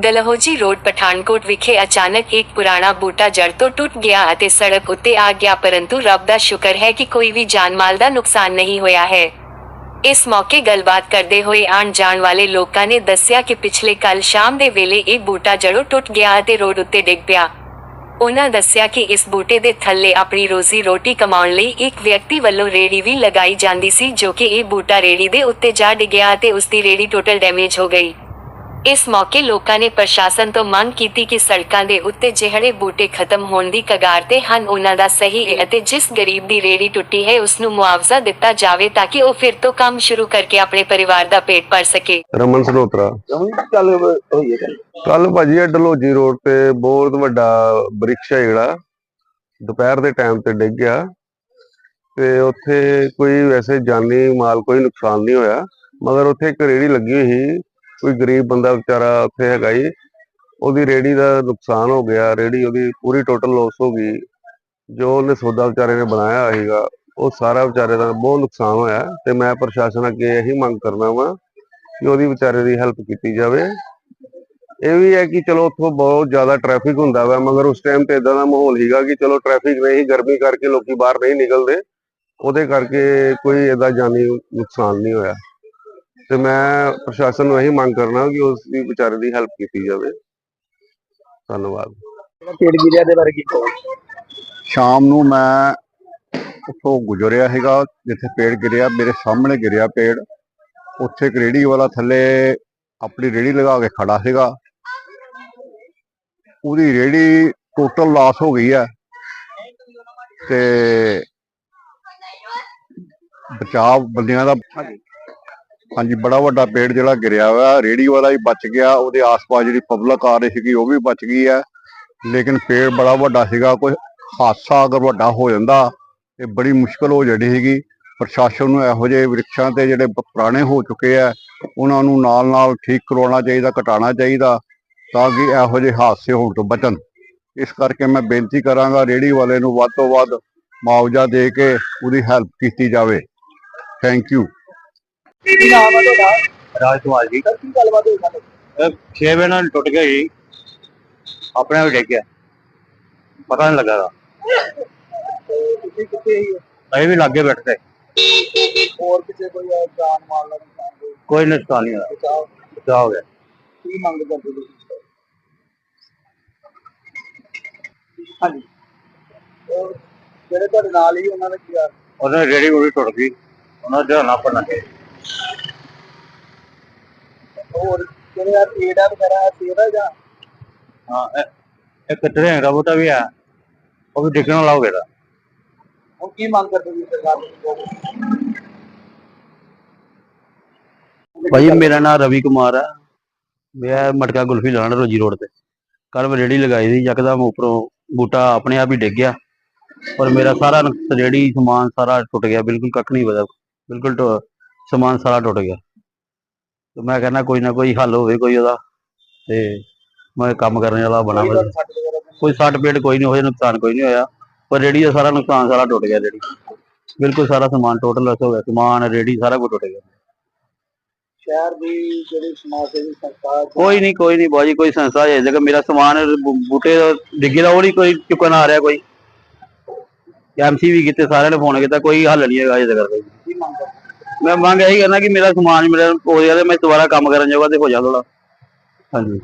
Dalhousie road, Pathankot ਵਿਖੇ ਅਚਾਨਕ ਇੱਕ ਪੁਰਾਣਾ ਬੂਟਾ ਜੜ ਤੋਂ ਟੁੱਟ ਗਿਆ ਅਤੇ ਸੜਕ ਉੱਤੇ ਆ ਗਿਆ, ਪਰੰਤੂ ਰੱਬ ਦਾ ਸ਼ੁਕਰ ਹੈ ਕਿ ਕੋਈ ਵੀ ਜਾਨ ਦਾ ਨੁਕਸਾਨ ਨਹੀਂ ਹੋਇਆ ਹੈ। ਇਸ ਮੌਕੇ ਗੱਲਬਾਤ ਕਰਦੇ ਹੋਏ ਆਣ ਜਾਣ ਵਾਲੇ ਲੋਕਾਂ ਨੇ ਦੱਸਿਆ ਕਿ ਪਿਛਲੇ ਕੱਲ ਸ਼ਾਮ ਦੇ ਵੇਲੇ ਇਹ ਬੂਟਾ ਜੜੋਂ ਟੁੱਟ ਗਿਆ ਅਤੇ ਰੋਡ ਉੱਤੇ ਡਿੱਗ ਪਿਆ। ਉਹਨਾਂ ਦੱਸਿਆ ਕਿ ਇਸ ਬੂਟੇ ਦੇ ਥੱਲੇ ਆਪਣੀ ਰੋਜ਼ੀ ਰੋਟੀ ਕਮਾਉਣ ਲਈ ਇੱਕ ਵਿਅਕਤੀ ਵੱਲੋਂ ਰੇੜੀ ਵੀ ਲਗਾਈ ਜਾਂਦੀ ਸੀ, ਜੋ ਕਿ ਇਹ ਬੂਟਾ ਰੇੜੀ ਦੇ ਉੱਤੇ ਜਾ ਡਿੱਗਿਆ ਅਤੇ ਉਸ ਦੀ ਰੇੜੀ ਟੋਟਲ ਡੈਮੇਜ ਹੋ ਗਈ। ਇਸ ਮੌਕੇ ਲੋਕਾਂ ਨੇ ਪ੍ਰਸ਼ਾਸਨ ਤੋਂ ਮੰਗ ਕੀਤੀ ਕਿ ਸੜਕਾਂ ਦੇ ਉੱਤੇ ਜਿਹੜੇ ਬੂਟੇ ਖਤਮ ਹੋਣ ਦੀ ਕਗਾਰ ਤੇ ਹਨ ਉਹਨਾਂ ਦਾ ਸਹੀ ਅਤੇ ਜਿਸ ਗਰੀਬ ਦੀ ਰੇੜੀ ਟੁੱਟੀ ਹੈ ਉਸ ਨੂੰ ਮੁਆਵਜ਼ਾ ਦਿੱਤਾ ਜਾਵੇ ਤਾਂ ਕਿ ਉਹ ਫਿਰ ਤੋਂ ਕੰਮ ਸ਼ੁਰੂ ਕਰਕੇ ਆਪਣੇ ਪਰਿਵਾਰ ਦਾ ਪੇਟ ਭਰ ਸਕੇ। ਰਮਨ ਸਨੋਤਰਾ ਚੱਲ ਹੋਈ ਹੈ ਕੱਲ ਭਾਜੀ ਡਲੋਜੀ ਰੋਡ ਤੇ ਬਹੁਤ ਵੱਡਾ ਬ੍ਰਿਕਸ਼ ਹੈ ਜਿਹੜਾ ਦੁਪਹਿਰ ਦੇ ਟਾਈਮ ਤੇ ਡਿੱਗ ਗਿਆ ਤੇ ਉੱਥੇ ਕੋਈ ਵੈਸੇ ਜਾਨੀ ਮਾਲ ਕੋਈ ਨੁਕਸਾਨ ਨਹੀਂ ਹੋਇਆ ਮਗਰ ਉੱਥੇ ਇੱਕ ਰੇੜੀ ਲੱਗੀ ਹੋਈ ਸੀ ਕੋਈ ਗਰੀਬ ਬੰਦਾ ਵਿਚਾਰਾ ਉੱਥੇ ਹੈਗਾ ਹੀ ਉਹਦੀ ਰੇੜੀ ਦਾ ਨੁਕਸਾਨ ਹੋ ਗਿਆ, ਰੇੜੀ ਉਹਦੀ ਪੂਰੀ ਟੋਟਲ ਲਾਸ ਹੋ ਗਈ, ਜੋ ਉਹਨੇ ਸੌਦਾ ਵਿਚਾਰੇ ਨੇ ਬਣਾਇਆ ਸੀਗਾ, ਉਹ ਸਾਰਾ ਵਿਚਾਰੇ ਦਾ ਬਹੁਤ ਨੁਕਸਾਨ ਹੋਇਆ ਤੇ ਮੈਂ ਪ੍ਰਸ਼ਾਸਨ ਅੱਗੇ ਇਹੀ ਮੰਗ ਕਰਨਾ ਵਾ ਕਿ ਉਹਦੀ ਵਿਚਾਰੇ ਦੀ ਹੈਲਪ ਕੀਤੀ ਜਾਵੇ। ਇਹ ਵੀ ਹੈ ਕਿ ਚਲੋ ਉੱਥੋਂ ਬਹੁਤ ਜ਼ਿਆਦਾ ਟ੍ਰੈਫਿਕ ਹੁੰਦਾ ਵਾ, ਮਗਰ ਉਸ ਟਾਈਮ ਤੇ ਇਦਾਂ ਦਾ ਮਾਹੌਲ ਸੀਗਾ ਕਿ ਚਲੋ ਟ੍ਰੈਫਿਕ ਨਹੀਂ, ਗਰਮੀ ਕਰਕੇ ਲੋਕੀ ਬਾਹਰ ਨਹੀਂ ਨਿਕਲਦੇ, ਉਹਦੇ ਕਰਕੇ ਕੋਈ ਇਹਦਾ ਜਾਨੀ ਨੁਕਸਾਨ ਨਹੀਂ ਹੋਇਆ। ਤੇ ਮੈਂ ਪ੍ਰਸ਼ਾਸਨ ਨੂੰ ਇਹੀ ਮੰਗ ਕਰਨਾ ਕਿ ਉਸ ਦੀ ਵਿਚਾਰੇ ਦੀ ਹੈਲਪ ਕੀਤੀ ਜਾਵੇ। ਧੰਨਵਾਦ। ਪੇੜ ਗਿਰਿਆ ਦੇ ਬਾਰੇ ਕੀ ਕਹੋ ਸ਼ਾਮ ਨੂੰ ਮੈਂ ਉੱਥੋਂ ਗੁਜ਼ਰਿਆ ਹੈਗਾ ਜਿੱਥੇ ਪੇੜ ਗਿਰਿਆ ਮੇਰੇ ਸਾਹਮਣੇ ਗਿਰਿਆ ਪੇੜ। ਉੱਥੇ ਇੱਕ ਰੇੜੀ ਵਾਲਾ ਥੱਲੇ ਆਪਣੀ ਰੇੜੀ ਲਗਾ ਕੇ ਖੜਾ ਸੀਗਾ। ਉਹਦੀ ਰੇੜੀ ਟੋਟਲ ਲਾਸ ਹੋ ਗਈ ਹੈ। ਤੇ ਬਚਾਵ ਬੰਦਿਆਂ ਦਾ ਹਾਂਜੀ, ਬੜਾ ਵੱਡਾ ਪੇੜ ਜਿਹੜਾ ਗਿਰਿਆ ਹੋਇਆ ਰੇੜੀ ਵਾਲਾ ਹੀ ਬਚ ਗਿਆ, ਉਹਦੇ ਆਸ-ਪਾਸ ਜਿਹੜੀ ਪਬਲਿਕ ਆ ਰਹੀ ਸੀਗੀ, ਉਹ ਵੀ ਬਚ ਗਈ ਹੈ। ਲੇਕਿਨ ਪੇੜ ਬੜਾ ਵੱਡਾ ਸੀਗਾ, ਕੋਈ ਹਾਦਸਾ ਅਗਰ ਵੱਡਾ ਹੋ ਜਾਂਦਾ ਤੇ ਬੜੀ ਮੁਸ਼ਕਲ ਹੋ ਜਾਣੀ ਸੀਗੀ। ਪ੍ਰਸ਼ਾਸਨ ਨੂੰ ਇਹੋ ਜਿਹੇ ਵ੍ਰਿਕਸ਼ਾਂ ਤੇ ਜਿਹੜੇ ਪੁਰਾਣੇ ਹੋ ਚੁੱਕੇ ਆ, ਉਹਨਾਂ ਨੂੰ ਨਾਲ-ਨਾਲ ਠੀਕ ਕਰਵਾਉਣਾ ਚਾਹੀਦਾ, ਘਟਾਉਣਾ ਚਾਹੀਦਾ, ਤਾਂ ਕਿ ਇਹੋ ਜਿਹੇ ਹਾਦਸੇ ਹੋਣ ਤੋਂ ਬਚਣ। ਇਸ ਕਰਕੇ ਮੈਂ ਬੇਨਤੀ ਕਰਾਂਗਾ ਰੇੜੀ ਵਾਲੇ ਨੂੰ ਵੱਧ ਤੋਂ ਵੱਧ ਮੁਆਵਜ਼ਾ ਦੇ ਕੇ ਉਹਦੀ ਹੈਲਪ ਕੀਤੀ ਜਾਵੇ। ਥੈਂਕ ਯੂ ਕੀ ਨਾਮ ਹੈ ਤੁਹਾਡਾ? ਰਾਜ ਕੁਮਾਰ ਜੀ। ਸਰ ਕੀ ਗੱਲਬਾਤ ਹੋਈ 6 ਵਜੇ ਨਾਲ ਟੁੱਟ ਗਿਆ ਜੀ। ਆਪਣੇ ਆਪ ਹੀ ਡਿੱਗ ਗਿਆ। ਪਤਾ ਨਹੀਂ ਲੱਗਾ। ਤੇ ਤੁਸੀਂ ਕਿੱਥੇ ਹੀ ਅਸੀਂ ਵੀ ਲਾਗੇ ਬੈਠਦੇ। ਹੋਰ ਕਿਸੇ ਕੋਈ ਜਾਨ ਮਾਲ ਦਾ ਨੁਕਸਾਨ ਕੋਈ? ਕੋਈ ਨੁਕਸਾਨ ਨਹੀਂ ਹੋਇਆ। ਬਚਾਓ। ਬਚਾਅ ਹੋ ਗਿਆ। ਕੀ ਮੰਗ ਕਰਦੇ ਤੁਸੀਂ? ਹਾਂਜੀ। ਜਿਹੜੇ ਤੁਹਾਡੇ ਨਾਲ ਹੀ ਉਹਨਾਂ ਦਾ ਕੀ ਹਾਲ? ਉਹਨਾਂ ਦੀ ਰੇੜੀ ਉਹਦੀ ਟੁੱਟ ਗਈ ਉਹਨਾਂ ਦਾ ਨਾ ਪੜਨਾ ਹੋਰ ਜਿਹੜੇ ਆ ਪੇੜਾ ਵਗੈਰਾ ਸੇਵਾ ਜਾਂ? ਹਾਂ ਇਹ- ਇੱਕ ਟ੍ਰੇਨ ਦਾ ਬੂਟਾ ਵੀ ਆ। ਉਹ ਵੀ ਡਿੱਗਣ ਵਾਲਾ ਹੋ ਗਿਆ ਤਾ। ਹੁਣ ਕੀ ਮੰਗ ਕਰਦੇ ਤੁਸੀਂ ਸਰਕਾਰ ਤੋਂ? ਭਾਈ ਮੇਰਾ ਨਾਮ ਰਵੀ ਕੁਮਾਰ ਹੈ ਮੈਂ ਮਟਕਾ ਗੁਲਫੀ ਲਾਣਾ ਰੋਜੀ ਰੋਡ ਤੇ। ਕੱਲ ਮੈਂ ਰੇੜੀ ਲਗਾਈ ਸੀ ਯਕਦਮ ਉੱਪਰੋਂ ਬੂਟਾ ਆਪਣੇ ਆਪ ਹੀ ਡਿੱਗ ਗਿਆ। ਪਰ ਮੇਰਾ ਸਾਰਾ ਰੇੜੀ ਸਮਾਨ ਸਾਰਾ ਟੁੱਟ ਗਿਆ ਬਿਲਕੁਲ ਕੱਖ ਨਹੀਂ ਬਚਾ ਬਿਲਕੁਲ ਟੁ- ਸਮਾਨ ਸਾਰਾ ਟੁੱਟ ਗਿਆ। ਤੇ ਮੈਂ ਕਹਿੰਦਾ ਕੋਈ ਨਾ ਕੋਈ ਹੱਲ ਹੋਵੇ ਕੋਈ ਉਹਦਾ ਤੇ ਮੈਂ ਕੰਮ ਕਰਨ ਵਾਲਾ ਬਣਾ ਕੋਈ ਸੱਟ ਕੋਈ ਪੇਟ ਕੋਈ ਨਹੀਂ ਹੋਇਆ ਨੁਕਸਾਨ ਕੋਈ ਨਹੀਂ ਹੋਇਆ। ਪਰ ਰੇੜੀ ਦਾ ਸਾਰਾ ਨੁਕਸਾਨ ਸਾਰਾ ਟੁੱਟ ਗਿਆ ਰੇੜੀ। ਬਿਲਕੁਲ ਸਾਰਾ ਸਮਾਨ ਟੋਟਲ ਲੈਸ ਹੋ ਗਿਆ। ਸਮਾਨ ਰੇੜੀ ਸਾਰਾ ਕੁਝ ਟੁੱਟ ਗਿਆ। ਸ਼ਹਿਰ ਦੀ ਜਿਹੜੀ ਸਮਾਜ ਸੇਵੀ ਸੰਸਥਾ ਕੋਈ ਨਹੀਂ ਕੋਈ ਨਹੀਂ ਬਾਜੀ ਕੋਈ ਸੰਸਥਾ ਹੈ। ਜੇਕਰ ਮੇਰਾ ਸਮਾਨ ਬੂਟੇ ਦਾ ਡਿੱਗੇ ਦਾ ਉਹ ਨਹੀਂ ਕੋਈ ਚੁੱਕਣ ਆ ਰਿਹਾ ਕੋਈ। ਐਮਸੀ ਵੀ ਕੀਤੇ ਸਾਰਿਆਂ ਨੇ ਫੋਨ ਕੀਤਾ ਕੋਈ ਹੱਲ ਨਹੀਂ ਹੈਗਾ ਅਜੇ ਤੱਕ। ਕੀ ਮੰਗ ਕਰਦੇ? ਮੈਂ ਮੰਗ ਇਹੀ ਕਰਨਾ ਕਿ ਮੇਰਾ ਸਮਾਨ ਮੇਰਾ ਹੋ ਜਾਵੇ ਮੈਂ ਦੁਬਾਰਾ ਕੰਮ ਕਰਨ ਜੋਗਾ ਤੇ ਹੋ ਜਾ ਥੋੜਾ ਹਾਂਜੀ।